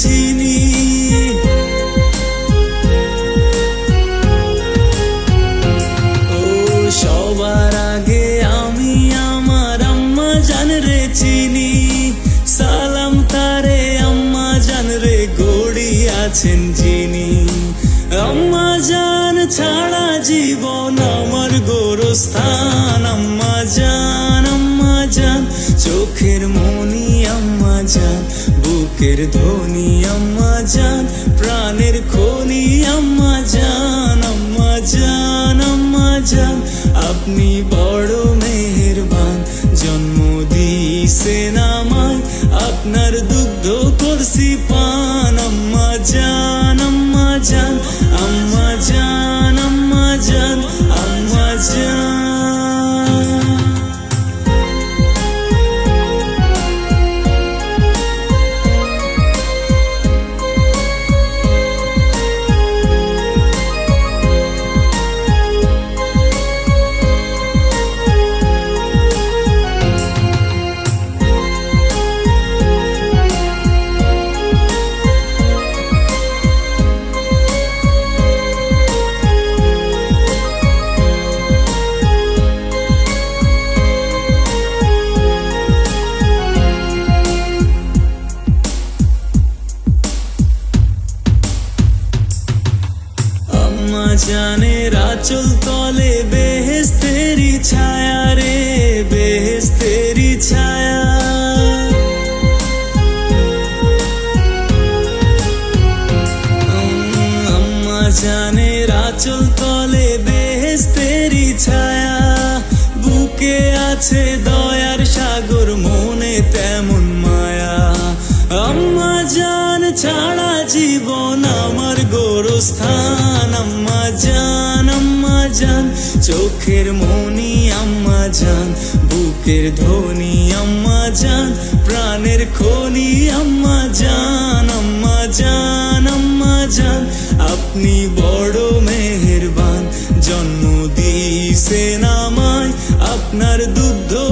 চিনি। ও, সবার আগে আমি আমার আম্মা জান রে চিনি। সালাম তারে আম্মা জান রে গড়ি আছেন যিনি। আম্মা জান ছাড়া জীবন আমার গোরস্থান। আম্মা জান আম্মা জান, চোখের মনি আম্মা জান। বুকের ধ্বনি, আম্মা জান। প্রাণের খনি আম্মা জান আম্মা জান আম্মা জান। আপনি বড় মেহেরবান, জন্ম দিয়েছেন আমায় আপনার দুগ্ধ করছি পান, আম্মা জান আম্মা জান। আম্মা জানের আচল তলে বেহেস্তেরি ছায়া রে বেহেস্তেরি ছায়া। জানের আচল তলে বেহেস্তেরি ছায়া। বুকে আছে দয়ার সাগর, মনে তেমন মায়া। আম্মা জান ছাড়া জীবন আমার গোরস্থান, আম্মা জান আম্মা জান। চোখের মনি, আম্মা জান। বুকের ধ্বনি, আম্মা জান। প্রাণের খনি, আম্মা জান আম্মা জান আম্মা জান। আপনি বড় মেহেরবান, জন্ম দিয়েছেন আমায়। আপনার দুগ্ধ